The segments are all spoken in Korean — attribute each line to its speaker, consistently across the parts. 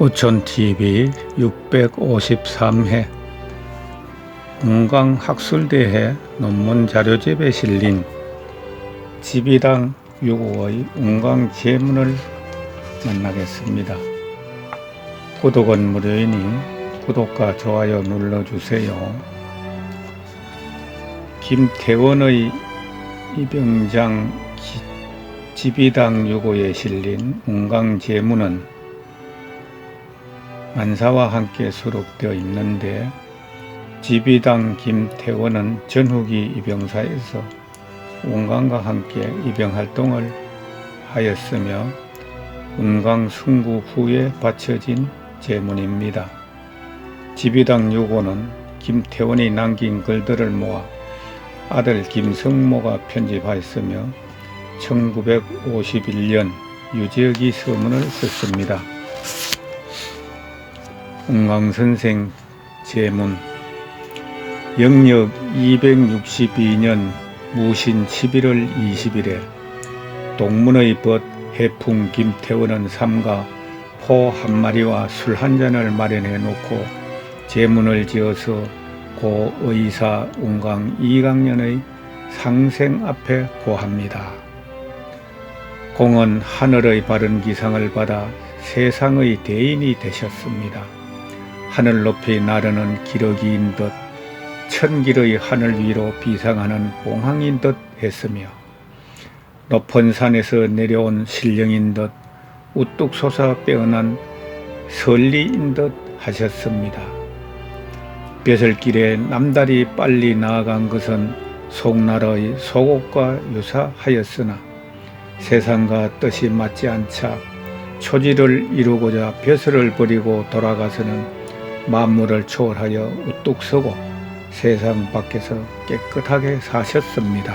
Speaker 1: 우촌TV 653회 운강학술대회 논문 자료집에 실린 지비당 6호의 운강제문을 만나겠습니다. 구독은 무료이니 구독과 좋아요 눌러주세요. 김태원의 이병장 지비당 6호에 실린 운강제문은 만사와 함께 수록되어 있는데 지비당 김태원은 전후기 입영사에서 운강과 함께 입영활동을 하였으며 운강 승구 후에 바쳐진 제문입니다. 지비당 6호는 김태원이 남긴 글들을 모아 아들 김성모가 편집하였으며 1951년 유지혁이 서문을 썼습니다. 은광선생 제문 영역 262년 무신 11월 20일에 동문의 벗 해풍 김태원은 삼가 포 한 마리와 술 한 잔을 마련해 놓고 제문을 지어서 고 의사 운강 이강년의 상생 앞에 고합니다. 공은 하늘의 바른 기상을 받아 세상의 대인이 되셨습니다. 하늘 높이 나르는 기러기인 듯 천길의 하늘 위로 비상하는 봉황인 듯 했으며 높은 산에서 내려온 신령인 듯 우뚝 솟아 빼어난 설리인 듯 하셨습니다. 벼슬길에 남달이 빨리 나아간 것은 송나라의 속옷과 유사하였으나 세상과 뜻이 맞지 않자 초지를 이루고자 벼슬을 버리고 돌아가서는 만물을 초월하여 우뚝 서고 세상 밖에서 깨끗하게 사셨습니다.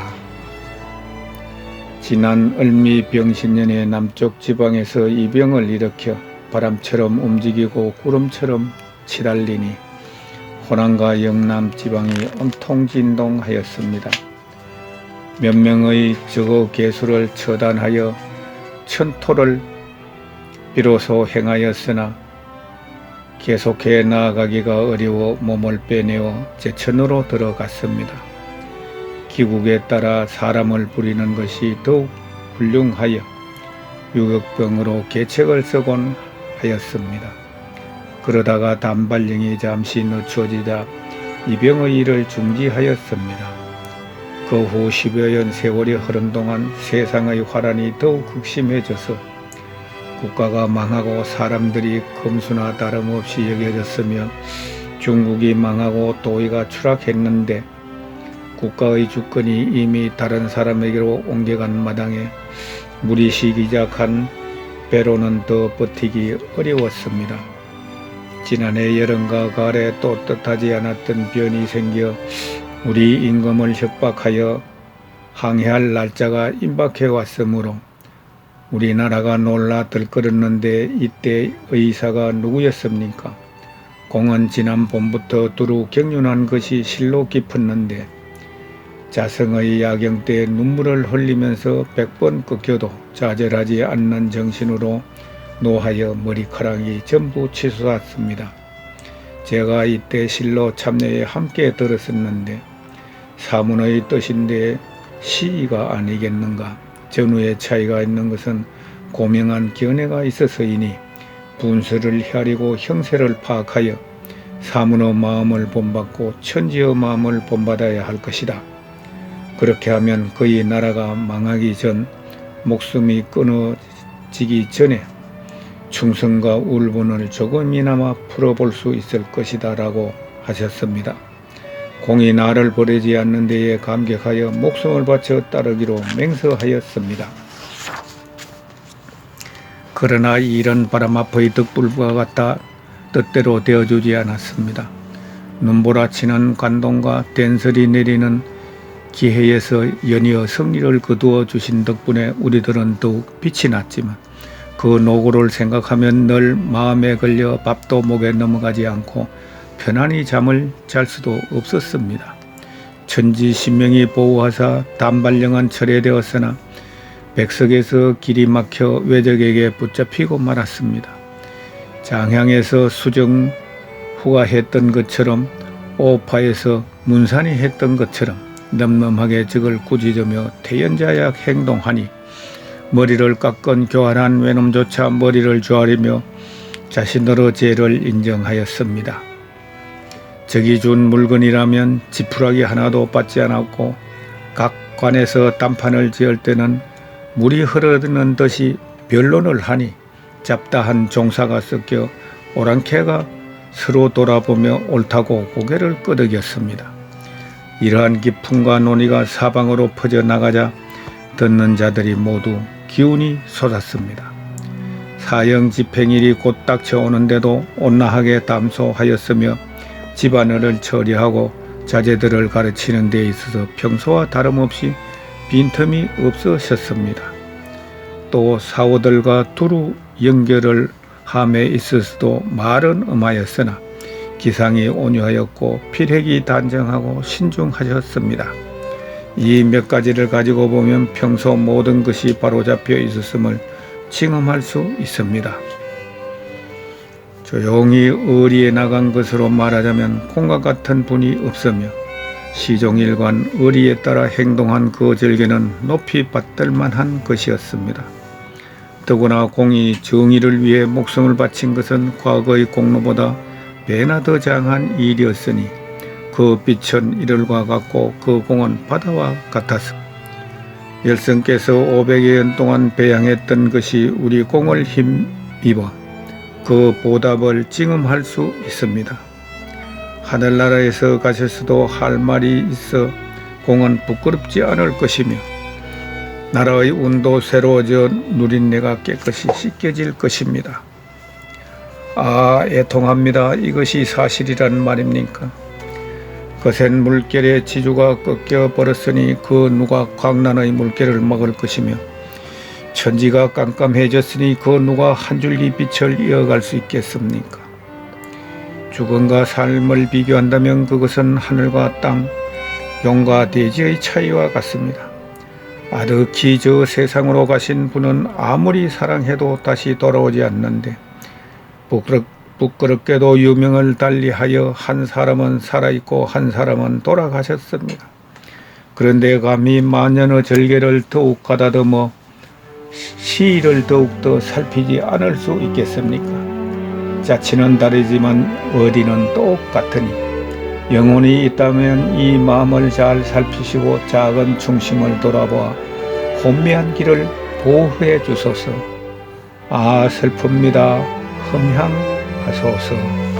Speaker 1: 지난 을미 병신년의 남쪽 지방에서 이 병을 일으켜 바람처럼 움직이고 구름처럼 치달리니 호남과 영남 지방이 엄통진동하였습니다. 몇 명의 저거 개수를 처단하여 천토를 비로소 행하였으나 계속해 나아가기가 어려워 몸을 빼내어 제천으로 들어갔습니다. 기국에 따라 사람을 부리는 것이 더욱 훌륭하여 유격병으로 계책을 쓰곤 하였습니다. 그러다가 단발령이 잠시 늦춰지자 이 병의 일을 중지하였습니다. 그 후 10여 년 세월이 흐른 동안 세상의 화란이 더욱 극심해져서 국가가 망하고 사람들이 검수나 다름없이 여겨졌으며 중국이 망하고 도의가 추락했는데 국가의 주권이 이미 다른 사람에게로 옮겨간 마당에 물이 시기 작한 배로는 더 버티기 어려웠습니다. 지난해 여름과 가을에 또 뜻하지 않았던 변이 생겨 우리 임금을 협박하여 항해할 날짜가 임박해 왔으므로 우리나라가 놀라 들끓었는데 이때 의사가 누구였습니까? 공은 지난 봄부터 두루 경륜한 것이 실로 깊었는데 자성의 야경 때 눈물을 흘리면서 백 번 꺾여도 좌절하지 않는 정신으로 노하여 머리카락이 전부 치솟았습니다. 제가 이때 실로 참여에 함께 들었었는데 사문의 뜻인데 시가 아니겠는가? 전후의 차이가 있는 것은 고명한 견해가 있어서이니 분수를 헤아리고 형세를 파악하여 사문의 마음을 본받고 천지의 마음을 본받아야 할 것이다. 그렇게 하면 그의 나라가 망하기 전 목숨이 끊어지기 전에 충성과 울분을 조금이나마 풀어볼 수 있을 것이다 라고 하셨습니다. 공이 나를 버리지 않는 데에 감격하여 목숨을 바쳐 따르기로 맹세하였습니다. 그러나 이런 바람 앞의 득불과 같다 뜻대로 되어주지 않았습니다. 눈보라치는 관동과 댄설이 내리는 기회에서 연이어 승리를 거두어 주신 덕분에 우리들은 더욱 빛이 났지만 그 노고를 생각하면 늘 마음에 걸려 밥도 목에 넘어가지 않고 편안히 잠을 잘 수도 없었습니다. 천지 신명이 보호하사 단발령한 철회되었으나 백석에서 길이 막혀 외적에게 붙잡히고 말았습니다. 장향에서 수정 후가 했던 것처럼 오파에서 문산이 했던 것처럼 넘넘하게 적을 꾸짖으며 태연자약 행동하니 머리를 깎은 교활한 외놈조차 머리를 조아리며 자신으로 죄를 인정하였습니다. 적이 준 물건이라면 지푸라기 하나도 받지 않았고 각 관에서 딴판을 지을 때는 물이 흐르는 듯이 변론을 하니 잡다한 종사가 섞여 오랑캐가 서로 돌아보며 옳다고 고개를 끄덕였습니다. 이러한 기품과 논의가 사방으로 퍼져나가자 듣는 자들이 모두 기운이 솟았습니다. 사형 집행일이 곧 닥쳐오는데도 온나하게 담소하였으며 집안일을 처리하고 자제들을 가르치는 데 있어서 평소와 다름없이 빈틈이 없으셨습니다. 또 사오들과 두루 연결을 함에 있어서도 말은 엄하였으나 기상이 온유하였고 필핵이 단정하고 신중하셨습니다. 이 몇 가지를 가지고 보면 평소 모든 것이 바로잡혀 있었음을 칭험할 수 있습니다. 조용히 의리에 나간 것으로 말하자면 콩과 같은 분이 없으며 시종일관 의리에 따라 행동한 그 절개는 높이 받들 만한 것이었습니다. 더구나 공이 정의를 위해 목숨을 바친 것은 과거의 공로보다 배나 더 장한 일이었으니 그 빛은 이를과 같고 그 공은 바다와 같았어. 열성께서 500여 년 동안 배양했던 것이 우리 공을 힘입어 그 보답을 징험할 수 있습니다. 하늘나라에서 가셨어도 할 말이 있어 공은 부끄럽지 않을 것이며 나라의 운도 새로워져 누린 내가 깨끗이 씻겨질 것입니다. 아, 애통합니다. 이것이 사실이란 말입니까? 거센 물결의 지주가 꺾여 버렸으니 그 누가 광란의 물결을 막을 것이며 천지가 깜깜해졌으니 그 누가 한 줄기 빛을 이어갈 수 있겠습니까? 죽음과 삶을 비교한다면 그것은 하늘과 땅, 용과 대지의 차이와 같습니다. 아득히 저 세상으로 가신 분은 아무리 사랑해도 다시 돌아오지 않는데 부끄럽, 부끄럽게도 유명을 달리하여 한 사람은 살아있고 한 사람은 돌아가셨습니다. 그런데 감히 만연의 절개를 더욱 가다듬어 시일을 더욱더 살피지 않을 수 있겠습니까? 자치는 다르지만 어디는 똑같으니 영혼이 있다면 이 마음을 잘 살피시고 작은 중심을 돌아보아 혼미한 길을 보호해 주소서. 아 슬픕니다. 흠향하소서.